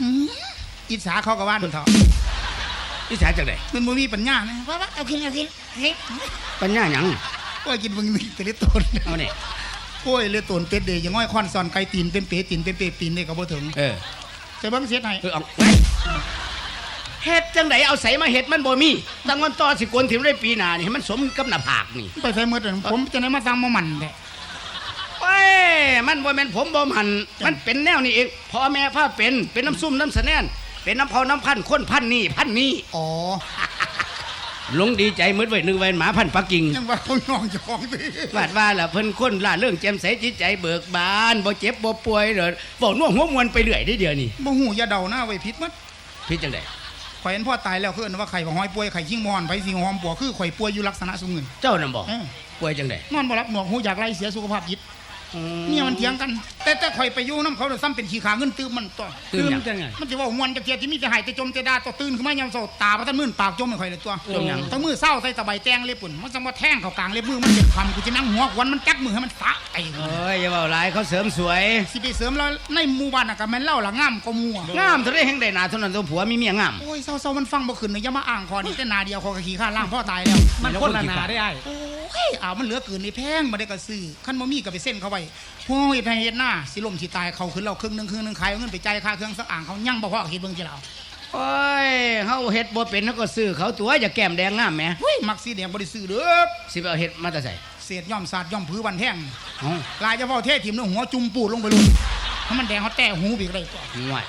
หืมอิจฉาเขากับว่านเถอะนี่สาจังไดมันบ่มีปัญญานะว่าว่าเอากินเอากินเฮ้ยปัญญาหยังโอ้ยกินมึงนี่แต่เล็ดตนเอานี่โอ้ยเล็ดตนเป็ดเดยอย่างง่อยคอนซอนไก่ตีนเป็นเป๋ตีนเป็นเป๋ปีนได้ก็บ่ถึงเออจะเบิ่งเสียให้เออเอาไว้เฮ็ดจังไดเอาใส่มาเฮ็ดมันบ่มีตั้งวันต่อสิกวนถิ่มได้ปีหน้านี่ให้มันสมกับหน้าผากนี่ไปใส่มือเถอะผมจะได้มาสั่งมาหมันแท้เว้ ย มันบ่แม่นผมบ่มัน มันเป็นแนวนี้เองพ่อแม่พาเป็น เป็นน้ำซุ่มน้ำสะแนนเป็นน้ำเผาน้ำพันธุ์คนพันธุ์นี่พันธุ์นี่อ๋อหลงดีใจมืดไว้นึกไว้หมาพันธุ์ปักกิ่งยังว่าเขาน้องเจ้าของสิวาดว่าล่ะเพิ่นคนล่าเรื่องแจ่มใสจิตใจเบิกบานบ่เจ็บบ่ป่วยเด้อบ่น่วหัวมวนไปเรื่อยได้เดียวนี่บ่หูอย่าเดาหน้าไว้ผิดมัดพี่จังได๋ข่อยเห็นพ่อตายแล้วคือเอิ้นว่าไข่บ่ห้อยป่วยไข่ชิงมอนไปสิหอมปัวคือข่อยป่วยอยู่ลักษณะซุเงินเจ้านำบ่เออป่วยจังได๋นอนบ่หลับหนวกหูอยากไล่เสียสุขภาพจิต เนี่ยมันเถียงกัน แต่แต่ข่อยไปอยู่น้ำเขาเดี๋ยวซ้ำเป็นขี้ขาเงินตื้มมันตัวตื่นหยังจังไงมันจะว่ามวนจะเทียที่มีแต่หายแต่จมแต่ดาตัวตื่นขึ้นมายามเช้าตาพระท่านมื่นปากจมไม่ค่อยเลยตัวจมหยังตั้งมือเศร้าใส่ตะไบแตงเล็บปุ่นมันจะมาแทงเข้ากลางเล็บมือมันเจ็บคำกูจะนั่งหัวควันมันจักมือให้มันสะไอ้เอ้ยอย่าเว้าหลายเขาเสริมสวยสิไปเสริมแล้วในหมู่บ้านน่ะก็แม่นเล่าละงามก็มัวงามเท่าได้แห่งใดหนาเท่านั้นตัวผัวมีเมียงามโอ้ยเศร้าๆมันฟังบ่ขึ้นเลยอย่ามาอ่างคอนี่แต่นาเดียวคอกะขี้ข้าล่างพ่อตายแล้วมันคนละหนาได้ไอ้ โอ้ยอ้าวมันเหลือเกินนี่แพงมาได้ก็ซื้อคันบ่มีก็ไปเส้นเขาไว้พวกเฮ็ดให้เฮ็ดหน้าสิล่มสิตายเขาขึ้นเราครึ่งหนึงครึ่งหนึงขายเอาเงินไปจ่ายค่าเครื่องสักอ่างเขายังบ่พอคิดเบิ่งจิเราโอ้ยเฮาเฮ็ดบ่เป็นเฮาก็ซื้อเขาตัวอย่าแก้มแดงงามแหมเฮ้ยมักสีแดงบ่ได้ซื้อเด้อสิไปเอาเฮ็ดมาแต่ไสเศษย่อมสาดย่อมผือวันแท่งเอ้าลายเฉพาะเทศทีมเนื้อหัวจุ่มปูดลงไปเลยถ้ามันแดงเขาแต่หูบีกเลยตัวห่วย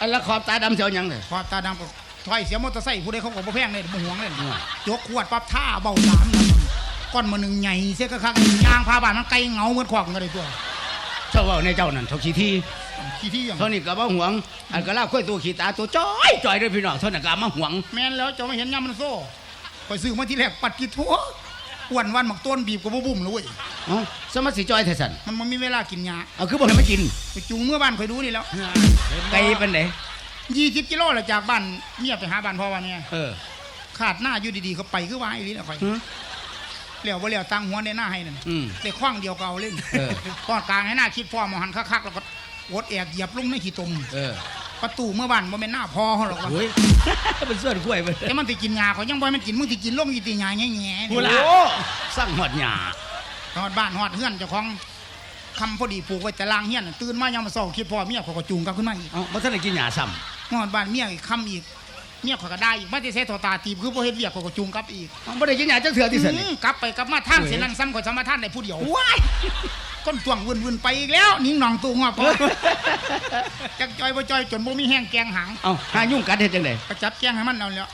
อันละขอบตาดำเสียวหยังเลยพอตาดำก็ถอยเสียมอเตอร์ไซค์ผู้ใดเขาก็บ่แพงเลยบ่ห่วงเลยห่วยยกขวดปั๊บท่าเบาสามนะ ก้อนมือหนึ่งใหญ่เสียกะคักยางพาบานมันไกลเหงาเหมือนขวากกันเลยตัวเจ้าเว้าในเจ้านั่นทกขี้ที่ขี้ที่อย่างเท่านี้ก็บ่ห่วง อันก็ลาค่อยตัวขี้ตาตัวจ้อยจ้อยเด้อพี่น้องเท่านั้นก็เอามาห่วง แม่นแล้วจะไม่เห็นย่ำมันโซ่ไปซื้อมาที่แรกปัดกี่ทั่วอ้วนวันหมักต้นบีบกับบุ้มเลยเว้ยเอ้าสมัครสิจ้อยแท้ซั่นมันมันมีเวลากินยาเอาคือบ่ให้มากินไปจูงเมื่อบ้านคอยดูนี่แล้วไกลปานใดยี่สิบกิโลแล้วจากบ้านเมียไปหาบ้านพ่อวันเนี่ยเออขาดหน้าอยู่ดีๆเขาไปคือว่าไอ้นี่แหละคอยหึ เหลียวบ่เหลียวตังหัวในหน้าให้นั่นอืม แต่คว้างเดียวเก่าเล่นเออก้อนกลางให้หน้าคิดพ่อมหันคักๆแล้วก็วดแอกเหยียบลงในขี้ตม เออประตูเมื่อบ้านบ่แม่นหน้าพ่อเขาหรอกวะเฮ้ยเป็นส่วนกล้วยเบิดแต่มันสิกินยาเขายังบ่ให้มันกินมึงสิกินลงอีตีหยาแง่ๆโอ้นี่สั่งหอดหญ้าฮอดบ้านฮอดเฮือนเจ้าของคำพอดีปลูกไว้แต่ล่างเฮียนน่ะตื่นมายามมื้อเช้าคิดพ่อเมียเขาก็จูงกลับขึ้นมาอีกเอ้าบ่ทันได้กินหญ้าซ้ำฮอดบ้านเมียอีกคำอีก เมียเขาก็ได้อีกมาสิเสโทรตาตีบคือบ่เฮ็ดเวียกเขาก็จูงกลับอีกเอ้าบ่ได้กินหญ้าจักเทื่อที่ซั่นอืนี่มกลับไปกลับมาทางเสียนั่นซ้ำก็สมาทานได้ผู้เดียวว้ายก้นตวงวุ่นๆไปอีกแล้วนิ่งหนองตูงอกจักจอยบ่จอยจนบ่มีแห้งแกงหางเอ้าหายุ่งกัดเฮ็ดจังได๋ก็จับแกงให้มันเอาแล้ว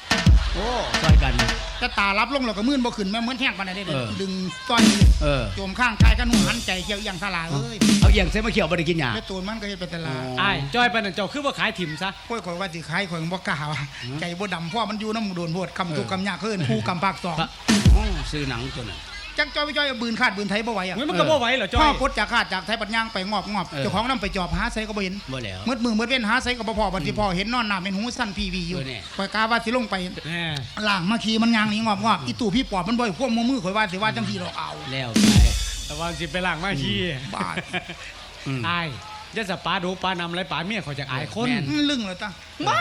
โอ้ซอยกัน แต่ตารับลงแล้วก็มื่นบ่ขึ้นแม่เหมือนแห้งปานใดเด้เออ ดึงต้อยเออ โจมข้างกายกันหัวหันใจเกี่ยวอย่างสลาเอ้ยเอาเอียงใส่มาเขียวบ่ได้กินหญ้าแล้วตูนมันก็เฮ็ดไปแต่ละอ๋อไอ้จอยไปนั่นเจ้าคือว่าขายถิ่มซะ โอ้ยข่อยว่าสิขายข่อยบ่กล้าว่าใจบ่ดำเพราะมันอยู่น้ำโดนโพดคำทุกข์คำยากเพิ่นผู้กำภาคสองพระอ๋อซื้อหนังตัวนั้น จักจอยไปจอยเอาบืนขาดบืนไทยบ่ไหวอะเฮ้ยมันก็บ่ไหวเหรอจอพ่อยกดจากขาดจากไทยปัญญางไปงอบงอบเออเจ้าของนำไปจอบหาไสก็บ่เห็นบ่แล้วมืดมือมืดเว้นหาไสก็บ่พอบัดที่พ่อเห็นนอนหน้าเป็นหูสั้นพีวีอยู่เออเนี่ยข่อยกาว่าสิลงไปแน่ล่างมาขี่มันยางหนี่งอบงอบอีตู่พี่ปอบมันบ่อยควบมือมือข่อยว่าสิว่าจังซี่ดอกเอาแล้วไปแต่ว่าสิไปล้างมาขี้บาดอืมไอ้ยะสปาดูปลานำไรปลาเมียเขาจะอายคนแม่นลึงเลยตาบ้า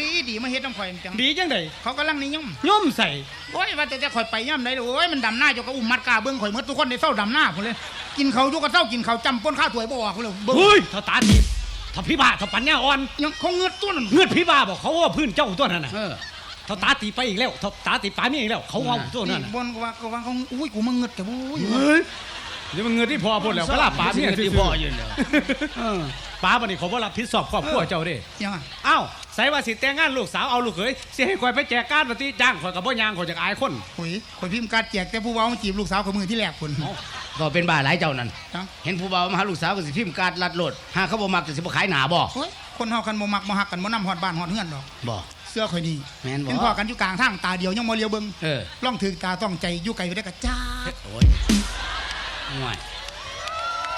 ดีดีมาเฮ็ดน้ำข่อยจังดีจังไดเขากำลังนิยมย่อมใส่โอ้ยว่าแต่จะข่อยไปย่ำได้เลยโอ้ยมันดำหน้าเจ้าก็อุ้มมัดกาเบิ้งข่อยหมดทุกคนในเศร้าดำหน้าพุ่นเลย กินเขาวอยู่กับเศร้ากินเขาวจำป้นข้าวถวยบ่ออกพุ่นเลยเบิ้งเฮ้ยเท่าตาดีเท่าพี่บ้าเท่าปัญญาอ่อนยังเขาเงือดตัวนั้นเงือดพี่บ้าบอกเขาว่าพื้นเจ้าตัวนั้นน่ะเออเท่าตาตีไปอีกแล้วเท่าตาตีปลาเมียอีกแล้ว เขาเอาตัวนั้นนี่น่ะบนก็ว่าก็ว่าเขาอุ้ยกูมาเงือดแต่อุ้ยเฮ้ยเดี๋ยวมันเงือดที่พอพูดแล้วก็ลาปลาเมียที่พ่ออยู่แล้วเออปลาบันนี้เขาบ่รับผิดชอบครอบครัวเจ้าเด้ยังอะอ้าว ใส่ว่าสิแต่งงานลูกสาวเอาลูกเขยสิให้ข่อยไปแจกการปฏิจ้างข่อยกับบ่ยางข่อยจากอายคนข่อยข่อยพิมพ์การดแจกแต่ผู้เว้ามาจีบลูกสาวข่อยมือที่แรกพุ่นก็เป็นบ้าหลายเจ้านั่นจังเห็นผู้บ่าวมาหาลูกสาวก็สิพิมพ์การ์ดลัดโลดหาเขาบ่มักก็สิบ่ขายหน้าบ่โอ้ยคนเฮากันบ่มักบ่ฮักกันบ่นำฮอดบ้านฮอดเฮือนดอกบ่เสื้อข่อยนี่แม่นบ่เห็นพ่อกันอยู่กลางทางตาเดียวยังบ่เลียวเบิ่งเออล่องถึงตาต้องใจอยู่ไกลไปได้กะจ้าโอ้ยห่วย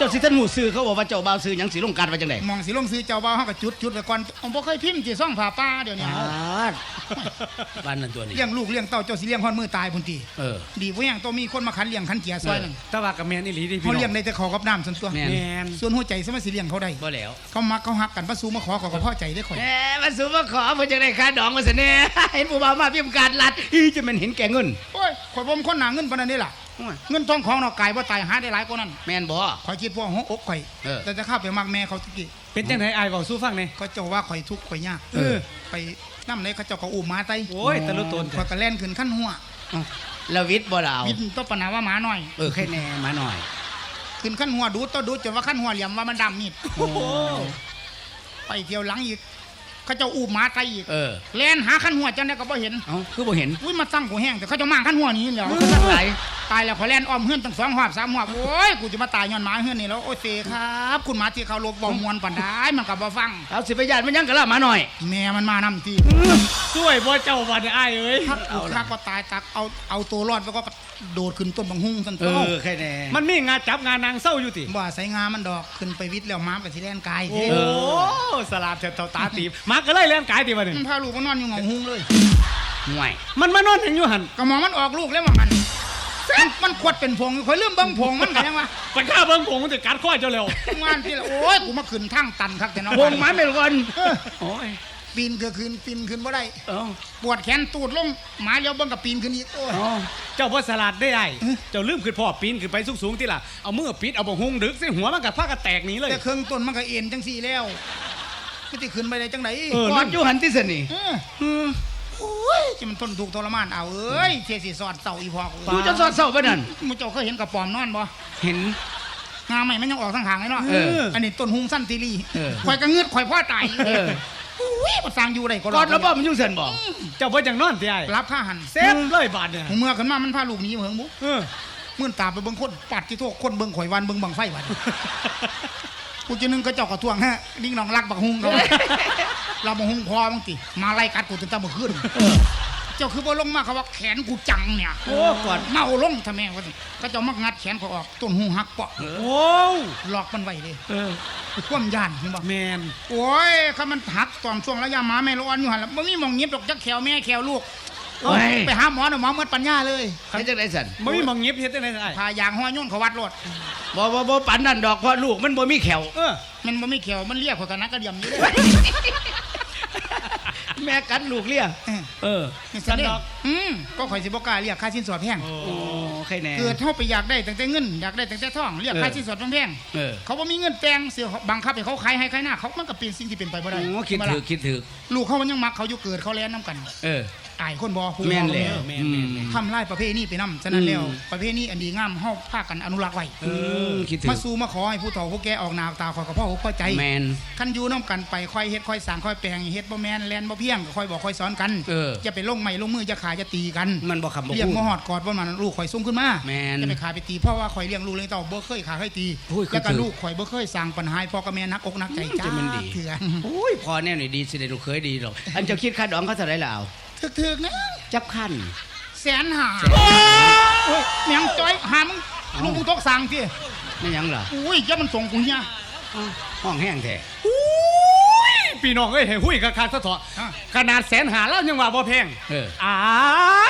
เจ้าสิท่านหูซื้อเขาบอกว่าเจ้าบ่าวซื้อหยังสิลงการว่าจังได๋มองสิลงซื้อเจ้าบ่าวเฮาก็จุดจุดไว้ก่อนเอาบ่เคยพิมพ์สิซ่องผ้าป้าเดี๋ยวนี้ปาดบ้านนั่นตัวนี้ เลี้ยงลูกเลี้ยงเต้าเจ้าสิเลี้ยงฮอดมือตายพุ่นติเออ ดีบ่ยังต้องมีคนมาขันเลี้ยงขันเกียร์ซอยนั่นแต่ว่ากับแมนอีหลีดิพี่เขาน้อง เลี้ยงได้แต่ขอกับน้ำส่วนตัวแม่แมนส่วนหัวใจสมัยสิเลี้ยงเขาได้บ่แล้ว เขามักเขาฮักกันพระสูมาขอเขาก็พอใจได้ข่อย แหมมาสู่มาขอเพิ่นจังได๋ค่าดองมาซะแน่ เห็นผู้บ่าวมาพิมพ์การลัดอีจะแม่นเห็นแก่เงิน โอ้ยข่อยบ่มคนหนาเงินปานนั้นนี่ล่ะโอ้ย เงินทองของเนาะกายบ่ตายหาได้หลายกว่านั้นแม่นบ่ข่อยคิดว่าหัวอกข่อยเออ แต่จะเข้าไปมักแม่เขาตะกี้เป็นจังไดไอ้ายเว้าสู้ฟังนี่ก็เจ้าว่าข่อยทุกข์ข่อยยากเออ ไปนำเลยเขาเจ้าก็อุ้มหมาไตโอ้ยตะลุตนข่อยก็แล่นขึ้นขั้นหัวเอ้าแล้ววิทย์บ่ล่ะเอาวิทย์ต้องปัญหาว่าหมาน้อย เออแค่แน่มาหน่อย ขึ้นขั้นหัวดูดต่อดูดจนว่าขั้นหัวเหลี่ยมว่ามันดำมีดโอ้ไปเที่ยวหลังอีกเขาเจ้าอุ้มหมาไตอีกเออแล่นหาขั้นหัวจังได้ก็บ่เห็นเอ้าคือบ่เห็นอุ้ยมาตั้งกูแห้งแต่เขาเจะมางขั้นหัวนี้แล้วมันก็ตั้งหลาย ตายแล้วขอยแล่นอ้อมเฮือนตั้งสองหอบสามหอบโอ้ยกูจะมาตายย้อนหมาเฮือนนี่แล้วโอ้ยเสครับ คุณหมาที่เขาลบบ่มวนปานใดมันก็บ่ฟังเอาสิไปญาติมันยังกะล่ะมาหน่อย แม่มันมานำที่ช่วยบ่เจ้าบัดนี้อ้ายเอ้ยทักกูทักก็ตายตักเอาเอาตัวรอดแล้วก็โดดขึ้นต้นบังฮุ้งสันเอตัวอแค่แน่มันมีงานจับงานนางเศร้าอยู่ติบ่ใส่งามันดอกขึ้นไปวิทย์แล้วหม้าไปสิแล่นกายโอ้เด้สลาดเถาตาตีบมาก็เลยแล่นกายติบัดนี้มันพาลูกมันนอนอยู่เหงาฮุ้งเลยห่วยมันมานอนหยังอยู่หั่นก็มองมันออกลูกแล้วว่ามัน มันมันขวดเป็นผงข่อยลืมเบิ่งผงมันก็ยังว่าไปฆ่าเบิ่งผมมันสิกัดข้อเจ้าแล้วงานที่ละโอ้ยกูมาขึ้นทางตันคักแต่เนาะวงไม้เป็นก่อนโอ้ยปีนก็ขึ้นปีนขึ้นบ่ได้เอ้าปวดแขนตูดลงหมาเลี้ยวเบิ่งกับปีนขึ้นอีกโอ้ยเอ้าเจ้าบ่สลัดได้ไอ้เจ้าลืมขึ้นพ่อปีนขึ้นไปสูงๆติล่ะเอามือปิดเอาบ่ฮุงดึกสิหัวมันก็พากันแตกหนีเลยแต่เครื่องต้นมันก็เอ็นจังสี่แล้วก็สิขึ้นไปได้จังไดเออกอดอยู่หันที่สนี่เอออืมโอ้ยที่มันทนทุกข์ทรมานเอาเอ้ยเทสิสอดเต่าอีพอกกูจะสอดเศร้าไปนั่นมึงเจ้าเคยเห็นกระป๋อมนอนบ่เห็นงาใหม่มันยังออกทางหางไงเนาะเอออันนี้ต้นหุงสั้นตีรีเออข่อยก็เงือดข่อยพ่อตายเอออุ้ยมันสร้างอยู่ได้ก็กอดแล้วบ่มันยุ่งเส้นบ่เจ้าบ่จังนอนติไอ้รับค่าหันเซฟเลยบาดเนี่ยหูเมื่อขึ้นมามันพาลูกหนีเหมืองบุเออมื่นตาไปเบิ่งคนปัดที่โทษคนเบิ่งข่อยวันเบิ่งบังไฟวัน กูจะนึงกระจอกกระทวงฮะดิ้งน้องรักบักฮุงเขาเราบักฮุงพอมั้งติมาไล่กัดกูจนตาบ่ขึ้นเจ้าคือบ่ลงมาเขาว่าแขนกูจังเนี่ยโอ้กอดเมาลงทำไมวะสิก็เจ้ามักงัดแขนเขาออกต้นหูหักเปาะโอ้หลอกมันไว้เลยเออความย่านเห็นบ่แมนโอ้ยถ้ามันหักตอนช่วงระยะหมาแม่ร้อนอยู่หั่นล่ะบ่มีหมองเงียบดอกจักแขวแม่แขวลูก โอ้ย ไปหาหมอน่ะหมอหมดปัญญาเลยเฮ็ดจังได๋สั่นบ่มีหมองเงียบเฮ็ดจังได๋ไอ้พายางห้อยยุ่นเขาวัดรถบ่บ่บ่ปันนั่นดอกเพราะลูกมันบ่มีแขวเออมันบ่มีแขวมันเรียกข่อยกันนักกระเดียมอยู่เลยแม่กัดลูกเลี้ยเออเออนี่สันดอกอืมก็ข่อยสิบ่กล้าเรียกค่าสินสอดแพงโอ้โอ้ใครแน่เกิดเฮาไปอยากได้ตั้งแต่เงินอยากได้ตั้งแต่ทองเรียกเออค่าสินสอดแพงเออเขาบ่มีเงินแต่งเสียบังคับให้เขาขายให้ขายหน้าเขามันก็เป็นสิ่งที่เป็นไปบ่ได้โอ้คิดใช่ไหมถือล่ะคิดถือลูกเขามันยังมักเขาอยู่เกิดเขาแล่นนํกัน เออ อายคนบ่ผู้แม่นบ่แล้ว แม่นแม่นแม่น ทำลายประเพณีไปนำฉะนั้นแล้วอืมประเพณีอันดีงามเฮาพากันอนุรักษ์ไว้อืมคิดถือมาสู่มาขอให้ผู้เฒ่าผู้แก่ออกหน้าออกตาขอยกับพ่ออกพ่อใจ แมน คันอยู่น้กันไปค่อยเฮ็ดค่อยสร้างค่อยแปลงเฮ็ดบ่แม่นแลนบ่เพียงก็ค่อยบอกค่อยสอนกันเอออย่าไปลงไม้ลงมืออย่าขาอย่าตีกันมันบ่คำบ่เลี้ยงพูด บ่ฮอดกอดบ่มันลูกข่อยส่งขึ้นมาแม่นอย่าไปขาไปตีเพราะว่าข่อยเลี้ยงลูกเลี้ยงเต้าบ่เคยขาเคยตีโอ้ยคือแล้วก็ถือ ลูกข่อยบ่เคยสร้างปัญหาให้พ่อกับแม่นักอกนักใจจ้าจะมันดีเถื่อนโอ้ยพอแน่นี่ดีสิได้ลูกเคยดีหรอกอันเจ้าคิดค่าดองเขาเท่าไหร่ล่ะเอา ถึกๆนะจับคันแสนหาโอ้ยแม่งจ้อยหามึงลูกมึงตกสั่งติไม่หยังเหรออุ้ยอย่ามันส่งกูเฮียอ้าวห้องแห้งแท้พี่น้องเอ้ยให้หุ้ยกับคาซะเถอะขนาดแสนหาแล้วยังว่าบ่แพงเอออา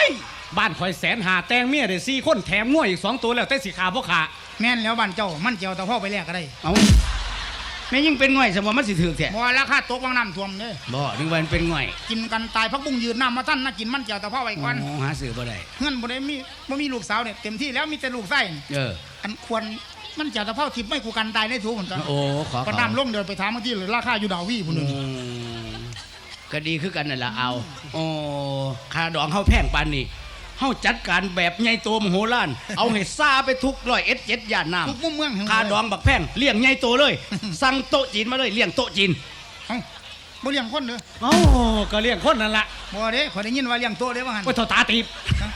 ยบ้านข่อยแสนหาแตงเมียได้สี่คนแถมง่วยอีกสองตัวแล้วแต่สิขาบ่ขาแม่นแล้วบ้านเจ้ามันเจียวตะพ่อไปแลกก็ได้เอา แม่ยิ่งเป็นง่อยสมมติมันสิถือแท้บ่ราคาตกวางน้ำท่วมเด้อบ่นึกว่ามันเป็นง่อย กินกันตายพักบุ้งยืนน้ำมาท่านน่ากินมันเจียวตะพ่อไว้ก่อนโอ้หาซื้อบ่ได้เงินบ่ได้มีบ่มีลูกสาวเนี่ยเต็มที่แล้วมีแต่ลูกไส้เอออันควรมันเจียวตะพ่อทิพย์ไม่กูกันตายได้ถูกเหมือนกันโอ้ขอก็เขาน้ำลงเดินไปถามบางทีเลยราคาอยู่ดาววี่พุ่นนึงอืมก็ดีคือกันนั่นล่ะเอาโอ้ค่าดองเฮาแพงปานนี้ เฮาจัดการแบบใหญ่โตมโหฬารเอาให้ซาไปทุกร้อยเอ็ดเจ็ดย่านน้ำทุกมุมเมืองค่าดองบักแพงเลี้ยงใหญ่โตเลย สั่งโต๊ะจีนมาเลยเลี้ยงโต๊ะจีนเอ้าบ่เลี้ยงคนเด้อเอ้าก็เลี้ยงคนนั่นล่ะบ่เด้ขอยได้ยินว่าเลี้ยงโตเด้ว่างั้นโอ้ยเท่าตาตีบฮะ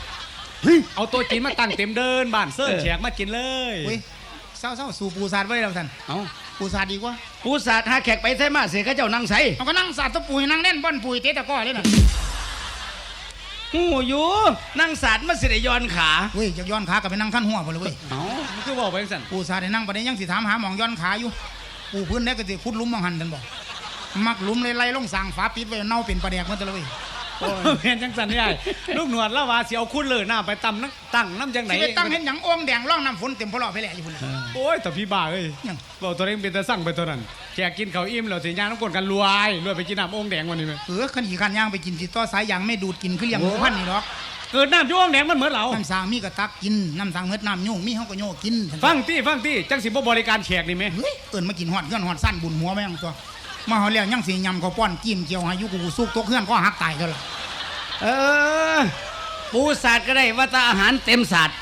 เฮ้ยเอาตัวจีนมาตั้งเต็มเดินบ้านเสิร์ฟเออแขกมากินเลยอุ้ยเศร้าๆสู่ปูซาดไว้แล้วท่านเอาปูซาดดีกว่า ปูสาดหาแขกไปใส่มาเสียเขาเจ้านั่งใส่เอาก็นั่งสาดตะปูให้นั่งเล่นบ่อนปุ๋ยเตะตะก้อเลยน่ะ หูอยู่นั่งสารมาสิได้ย้อนขาเว้ยอยากย้อนขากับไปนั่งขั้นหัวพอเลยเว้ยเอ้ามันคือบอกไปจังซั่นปูซาได้นั่งประเดี๋ยวยังสิถามหาหมองย้อนขาอยู่ ปูพื้นได้ก็สิขุดหลุมมองหันทันบอกมักหลุมเลยไล่ลงสร้างฝาปิดไว้เน่าเป็นประแดกมันตะเลยเห็นจังซั่นนี่ไอ้ลูกหนวดแล้วว่าสิเอาคุณเลยหน้าไปตำนักตั้งน้ำจังไหนสิไปตั้งเห็นหยังโอ่งแดงร่องน้ำฝนเต็มพอลอไปแหละอยู่พุ่นน่ะโอ้ยแต่พี่บ้าเอ้ยยังบอกตัวเองเป็นตาสั่งไปตัวนั้นแขกกินข้าวอิ่มแล้วสิย่างน้ำกลนกันรวยรวยไปกินน้ำโอ่งแดงวันนี้ไหมเออขันขี่ขันย่างไปกินสิต่อสายยางไม่ดูดกินคือเลี้ยงหมูพันธุ์นี่หรอกเกิดน้ำโอ่งแดงมันเหมือนเราน้ำสางมีกระตักกินน้ำสางเฮ็ดน้ำโยงมีเฮาก็โยกกิน ฟังตี้ฟังตี้จังสิบ่บริการแขกนี่ไหมเฮ้ยเอิ้นมากินฮอดเฮือนฮอดสั้นบุญหัวแม่งตัว มาเฮาแล้วยังสิยำข้าวป้อนกิ้มเจียวให้อยู่กูสุกตกเฮือนก็หักตายเท่าล่ะเออ ปูศาสตร์ก็ได้ว่าแตาอาหารเต็มศาสตร์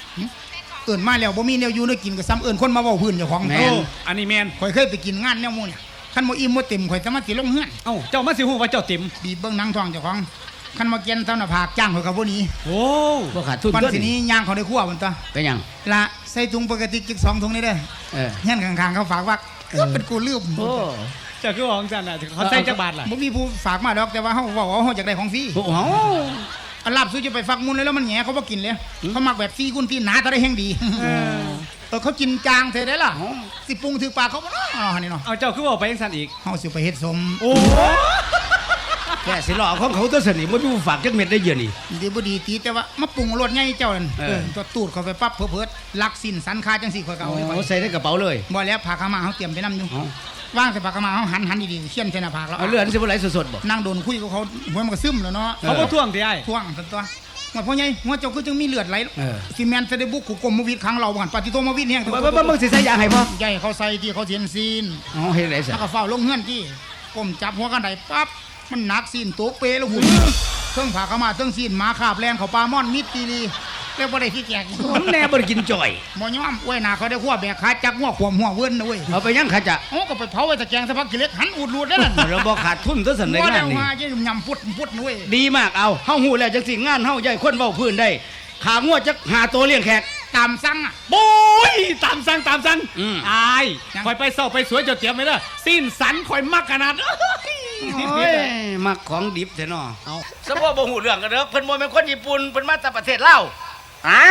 เอิ้นมาแล้วบ่มีแนวอยู่ได้กินก็ซ้ำเอิ้นคนมาเว้าพื้นเจ้าของแม่โอ้นอันนี้แมนข่อยเคยไปกินงานแนวหมู่เนี่ยคันบ่อิ่มบ่เต็มข่อยสามารถสิลงเฮือนเอ้าเจ้ามาสิฮู้ว่าเจ้าติ๋มบีบเบิ่งหนังท้องเจ้าของคันมาเกียนเท่าหน้าผากจ้างข่อยก็บ่หนีโอ้บ่ขาดทุนวันเกินสินี้ย่างเขาได้ครัวมันตัวเป็นหยัง ละใส่ถุงปกติจิกสองถุงนี่เด้อเออ เฮียนข้างๆเขาฝากว่าเออเป็นกูลืมโอ้เจ้าคือของจันน่ะเขาใส่จักบาทล่ะบ่มีผู้ฝากมาดอกแต่ว่าเฮาบอกว่าเฮาอยากได้ของฟรีโหอันลาบซื้อจะไปฟักมุนเลยแล้วมันแหงเขาบ่กินเลยเขามักแบบซี่กุนที่หนาแต่ได้แห้งดีเออเออเขากินจางเท่ได้ล่ะสิปรุงถือปากเขาบ่เนาะอ๋อนี่เนาะเอาเจ้าคือบอกไปยังสันอีกเฮาสิไปเฮ็ดสมโอ้แค่สิหลอกของเขาตัวสนิทบ่มีผู้ฝากจักเม็ดได้เยอะนี่ดีบ่ดีตีแต่ว่ามาปรุงรสใหญ่เจ้านั่นเออเออตัวตูดเขาไปปั๊บเพิ่ดลักสินสันคาจังซี่ข่อยก็เอาไว้ก่อนเอาใส่ในกระเป๋าเลยบ่แล้วผักขาวมาเฮาเตรียมไปนํอยู่เอา วางใส่ผักขาวมาเฮาหันหันดีๆเขียนใส่หน้าผากแล้วเอาเลือดสิบ่ไหลสดๆบ่นั่งโดนคุยกับเขาหัวมันก็ซึมแล้วเนาะเขาบ่ท่วงที่ไอ้ท่วงสันตัวว่าพ่อใหญ่หัวเจ้าคือจังมีเลือดไหลเออซีเมนต์จะได้บุกขู่กลมมาวิดครั้งเราบ่หันปฏิโทมาวิดแห้งเบิ่งเบิ่งเบิ่งสิใส่ยาให้บ่ใหญ่เขาใส่ที่เขาเทียนซีนอ๋อเฮ็ดได้ซะแล้วก็เฝ้าลงเฮือนที่ก้มจับหัวกันไดปั๊บมันหนักซีนตัวเปแล้วหุ่นเครื่องผ่าเข้ามาเครื่องซีนหมาขาบแลนเขาปลาม่อนมิดตีดี เรียกว่าได้ที่แจกมันแน่บ่ได้กินจ่อย หมอย่อมอ้วยหนาเขาได้ขั้วแบกขาจักหัวขวมหัวเวิ้นนะเว้ยเอาไปยังขจะโอ้ก็ไปเผาไว้ตะแกรงสักพักกิเลสหันอูดรูดได้นั่นเราบ่ขาดทุนตัวสันในว่างาได้นเอานี่มาจะยำพุดพุดนะเว้ยดีมากเอาเฮาฮู้แล้วจังสิงานเฮาใหญ่คนเว้าพื้นได้ ขางวดจักหาตัวเลี้ยงแขก ตามสั่งอะ โอ้ยตามสั่งตามสั่งอืม อายยัง คอยไปเศร้าไปสวยเจ้าเตรียมไว้เด้อสิ้นสันคอยมักขนาดเอ้ยโอ้ยมักของดิบแท้เนาะเอาสมบ่บ่ฮู้เรื่องกันเด้อเพิ่นบ่แม่นคนญี่ปุ่นเพิ่นมาจากประเทศลาว ฮะ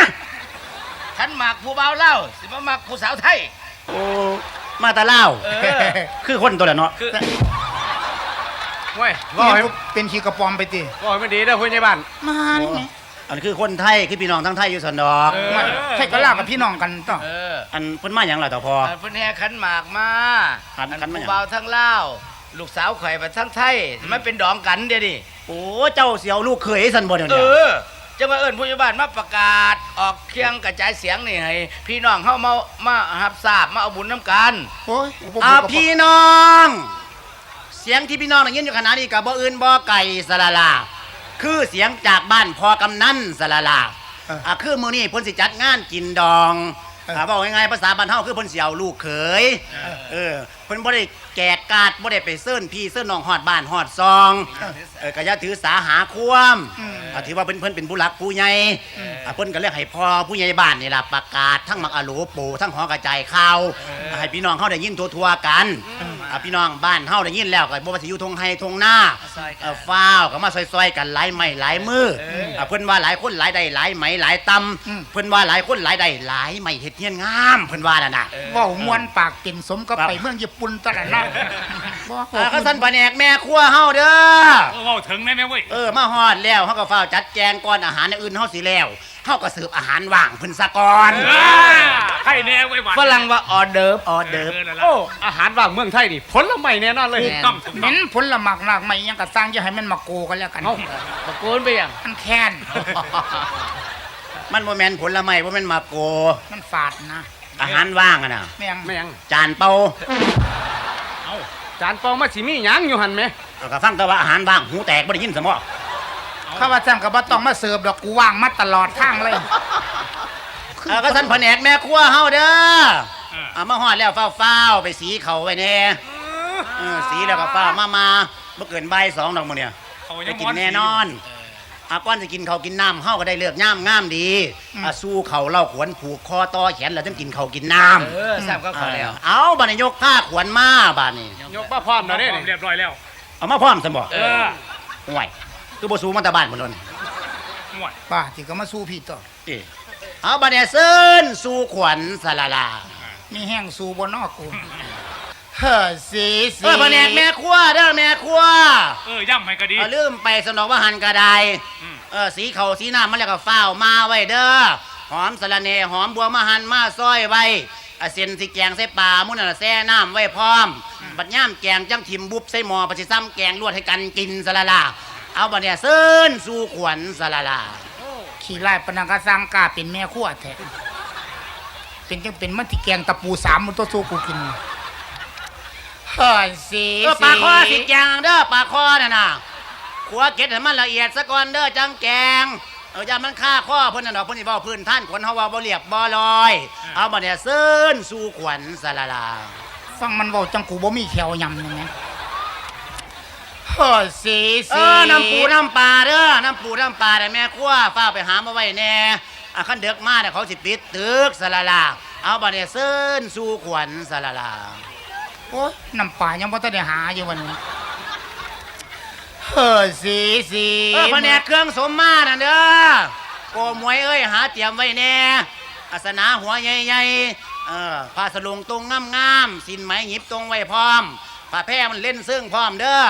คันมักผู้บ่าวลาวสิมามักผู้สาวไทย โอ้มาแตาเล่าวเออ คือคนตัวละเนาะคือเว้ยว่าให้เป็นขี้กระปอมไปติบอกไม่ดีเด้อผู้ใหญ่บ้าน มานี่ไงอันคือคนไทยคือพี่น้องทั้งไทยอยู่สันดอกเออ มาใช่ก็ลากับพี่น้องกันต่อเอออันเพิ่นมาหยังล่ะต่อพอ อันเพิ่นแห่ขันหมากมาขันขันมาหยัง ผู้บ่าวทั้งลาวลูกสาวข่อยไปทั้งไทยมันเป็นดองกันเดี๋ยวนี้โอ้เจ้าเสียวลูกเคยสันบ่เดี๋ยวเอนี้อ จังว่าเอิ้นผู้ใหญ่บ้านมาประกาศออกเคียงกระจายเสียงนี่ให้พี่น้องเฮามามารับทราบมาเอาบุญน้ำกันโอ้ยอ่าพี่น้อง เสียงที่พี่น้องได้ยินอยู่ขณะนี้กับบ่อื่นบ่ไก่สละลา คือเสียงจากบ้านพอกำนันสละลาอ่าคือมื้อนี้เพิ่นสิจัดงานกินดองอ่าเว้าง่ายๆภาษาบ้านเฮาคือเพิ่นสิเอาลูกเขยเออเพิ่นบ่ได้แจกการ์ดบ่ได้ไปเซิ้นพี่เซิ้นน้องฮอดบ้านฮอดซองเออก็อย่าถือสาหาความ อ่าถือว่าเพิ่นเพิ่นเป็นผู้หลักผู้ใหญ่อ่าเพิ่นก็เรียกให้พ่อผู้ใหญ่บ้านนี่ล่ะประกาศทั้งมักอะโหลปูทั้งหอกระจายข่าวให้พี่น้องเฮาได้ยินทั่วๆกัน อ่าพี่น้องบ้านเฮาได้ยินแล้วก็บ่ว่าสิอยู่ทงไห้ทงหน้าซอยกัน เออฟ้าวก็มาซอยๆกันหลายไม้หลายมืออ่าเพิ่นว่าหลายคนหลายได้หลายไหมหลายตำเพิ่นว่าหลายคนหลายได้หลายไม้เฮ็ดเฮียนงามเพิ่นว่านั่นน่ะ เว่ามวนปากเป็นสมก็ไปเมืองญี่ปุ่นตะละนะบ่อ่าก็สั่นแผนกแม่ครัวเฮาเด้อ เว้าถึงได้ไหมเว้ย เออมาฮอดแล้วเฮาก็ฟ้าวจัดแจงก่อนอาหารอย่างอื่นเฮาสิแล้ว เฮาก็เสิร์ฟอาหารว่างเพิ่นซะก่อนใครแน่เว้ยฝรั่งว่าออเดิร์ฟออเดิร์ฟโอ้อาหารว่างเมืองไทยนี่ผลไม้แน่นอนเลยต้องเหม็นผลละหมากหลากไม่ยังกะสร้างอย่าให้มันมาโกกันแล้วกันตะโกนไปยังมันแค้นมันบ่แม่นผลไม้บ่แม่นมาโก มันฝาดนะ อาหารว่างอะนะแม่งไม่ยังจานเปล่าเอาจานปองมาสิมีหยังอยู่หันไหมก็ฟังแต่ว่าอาหารว่างหูแตกบ่ได้ยินซะบ่ ข้าว่าจังก็บ่ต้องมาเสิร์ฟดอกกูว่างมาตลอดทางเลยเออก็สั่นแผนกแม่ครัวเฮาเด้อเอามาฮอดแล้วฟ้าวๆไปสีเขาไว้แน่เออสีแล้วก็ฟ้าวมามาบ่เกินบ่ายสองดอกมื้อเนี่ยไปกินแน่นอนอาก้อนจะกินเขาวกินน้ำเฮาก็ได้เลือกย่ามงามดีอาสู้เขาเล่าขวนผูกคอต่อแขนแล้วจึงกินเขาวกินน้เออทราบก็ำขอแล้ว เอาบัดนี้ยกผ้าขวนมาบัดนี้ยกมาพร้อมแล้วเด้เรียบร้อยแล้ว เอามาพร้อมสมบ่เออห่วย คือบ่สู้มาแต่บ้านพุ่นโลนห่วยป้าที่ก็มาสู้พี่ต่อเอาบัดเนี่ยเซินสู่ขวัญสละลามีแห้งสู้บนนอกกูเฮ้อสีสีเออแผนกแม่ครัวเด้อแม่ครัวเออย่ำให้ก็ดี เอาลืมไปสนองว่าหันกระไดอืม เออสีเขาสีน้ำมันแล้วก็ฝ้าวมาไว้เด้อหอมสะระเนหอมบัวมาหันมาซอยไว้อะเส้นสิแกงใส่ปลามุ่นน่ะแซ่น้ำไว้พร้อม บัดย่ามแกงจังทิมบุบใส่หม้อปะสิซ้ำแกงลวดให้กันกินสละลา เอาบัดเนี่ยเซินสู่ขวัญสละลาขี่ไล่ปนังกะสร้างกล้าเป็นแม่ขั้วแท้เป็นจังเป็นมันที่แกงตะปูสามมันตัวสู้กูกินเฮ้ยสีเออปลาคอสิแกงเด้อปลาคอน่ะนะขัวเก็ดให้มันละเอียดซะก่อนเด้อจังแกงเอออย่ามันฆ่าข้อเพิ่นน่ะดอกเพิ่นสิเว้าพื้นท่านขนเฮาเว้าบ่เรียบบ่ลอย เอาบัดเนี่ยเซินสู่ขวัญสละลาฟังมันเว้าจังกูบ่มีแขวยำนี่นะ เฮ้ยสีเอสีอน้ำปูน้ำปลาเด้อน้ำปูน้ำปลาแต่แม่ครัวฟ้าไปหามาไว้แน่อะคันเด็กมาเนี่ยเขาสิปิดตึกสละลาเอาบัดเนี่ยเซินสู่ขวัญสละลาโอ้ยน้ำปลายังบ่ทันได้หาอยู่วันนี้เฮ้ยสีสีเออแผนกเครื่องสมมาน่ะเด้อโกมวยเอ้ยหาเตรียมไว้แน่อาสนาหัวใหญ่ๆเออผ้าสลุงตรงงามๆสินไหมหยิบตรงไว้พร้อมผ้าแพร่มันเล่นซึ่งพร้อมเด้อ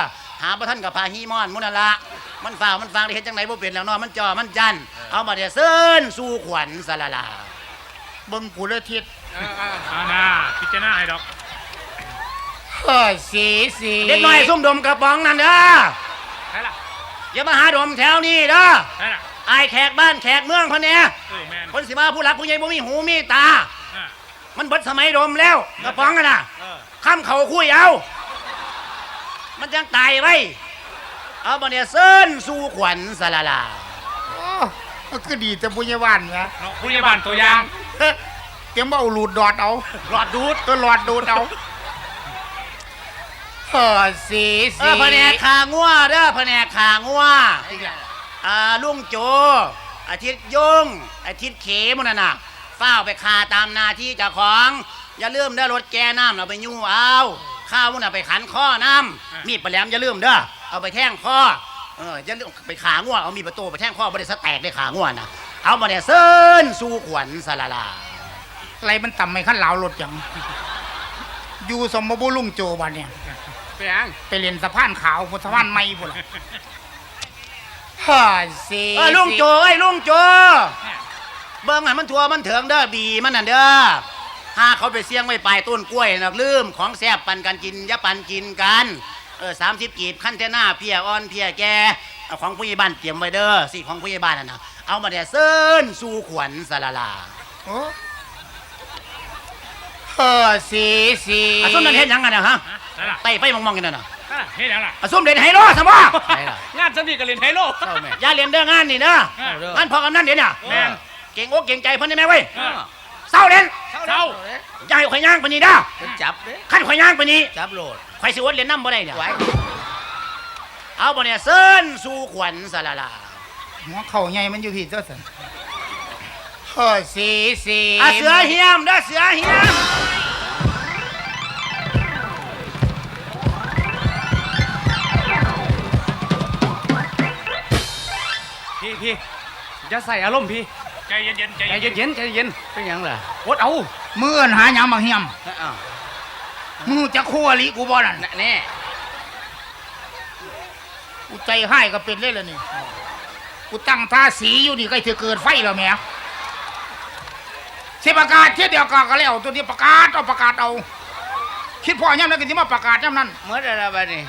หาประท่านกับผ้าฮีมอนมุนนละมันฝ่ามันฟังได้เฮ็ดจังไหนบ่เป็นแล้วเนาะมันจอมันจันเอามาเดี๋ยวเซินสู่ขวัญสละลาเบิ่งกูเลยทิศอาณาพิจารณาให้ดอกเฮ้ยสีสีเด็กน้อยซุ่มดมกระป๋องนั่นเด้อใช่ล่ะอย่ามาหาดมแถวนี้เด้อใช่ล่ะอายแขกบ้านแขกเมืองพะเนี่ยเออแมนคนสิมาผู้หลักผู้ใหญ่บ่มีหูมีตาอะมันเบิดสมัยดมแล้วกระป๋องกันน่ะเออข้ามเขาคุยเอา มันจังตายไว้ เอาบัเนี่ยเซินสู่ขวัญสละลา โอ้ก็คือดีแต่บุญยวานนะเนาะผู้ใหญ่บ้านตัวอย่างเฮ้ยเตรียมว่าเอาหลูดดอดเอาหลอดดูดก็หลอดดูดเอาเฮ้ยสีเอสีอแผนกขางัวเด้อแผนกขางัวอ่าลุงโจ อาทิตย์ยง อาทิตย์เขมันน่ะนะเฝ้าวไปคาตามหนาที่เจ้าของ อย่าลืมเด้อรถแกน้ำเราไปยู่เอา ข้าวมันน่ะไปขันข้อน้ำมีดปลาแหลมอย่าลืมเด้อเอาไปแท่งข้อเอออย่าลืมไปขางัวเอามีดประตูไปแท่งข้อบ่ได้สแตกได้ขางัวน่ะเอามาเนี่ยเซินสู่ขวัญสละลาอะไรมันต่ำไม่ขั้นเหลารถจังอยู่สมบูรณ์ลุงโจบันเนี่ยไปยังไปเรียนสะพานขาวบนสะพานไม่พุ่นล่ะเฮ้ยสีเออลุงโจไอ้ยลุงโจเบิ่งให้มันทัวมันเถิงเด้อบีมันน่ะเด้อ หาเขาไปเสี่ยงไว้ปลายต้นกล้วยนะลืมของแซ่บปันกันกินอย่าปันกินกันเออสามสิบกีบขั้นเทน่าเพียอ่อนเพียแกเอาของผู้ใหญ่บ้านเตรียมไว้เด้อสิของผู้ใหญ่บ้านน่ะนะเอามาเดี๋ยวเซินสู่ขวัญสละลาโอ้เฮ้ยสีสีอาส้มนั่นเฮ็ดหยังกันนะฮะใช่ล่ะไปไปมองๆกันน่ะนะใช่ล่ะเฮ็ดยังล่ะอาส้มเด่นไฮโลสมบ่ใช่ล่ะงานสนิทกับเรียนไฮโลเจ้าแม่อย่าเรียนเด้องานนี่เด้อเออเด้องานพอกำนันเดี๋ยวเนี่ยแม่นเก่งอกเก่งใจเพิ่นได้ไหมเว้ย เออเศร้าเด่นเจ้าอย่าให้ข่อยย่างปานนี้เด้อเป็นจับเด้คันข่อยย่างปานนี้จับโหลดข่อยสิอดเรียนน้ำบ่ได้เนี่ยไว้เอาบ่เนี่ยเซินสู่ขวัญสละลาหัวเข่าใหญ่มันอยู่พี่เจ้าสันเฮ้ยสีสีอะเสือเฮียมเด้อเสือเฮียมพี่พี่จะใส่อารมณ์พี่ ใจเย็นๆใจใจเย็นเย็นๆใจเย็นเป็นหยังล่ะๆอดเอามือเอินหาหยังมาเฮียมอ้าวมึงรู้จะคู่อลิกูบ่นั่นน่ะแน่กูใจให้ก็เป็นเลยล่ะนี่กูตั้งท่าสีอยู่นี่ใกล้จะเกิดไฟแล้วแหม่สิประกาศเช่นเดียวกันก็แล้วตัวนี้ประกาศเอาประกาศเอา คิดพ่อย่ำนั้นก็ที่มาประกาศย่ำนั้น เมื่อไรบัดนี้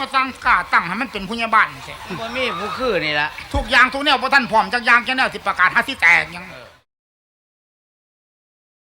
มาตั้งกล้าตั้งให้มันเป็นผู้ใหญ่บ้านใช่บ่มีผู้คือนี่ล่ะทุกอย่างทุกแนวพอท่านพร้อมจักอย่างจักแนวที่ประกาศหาที่แตกหยังเออ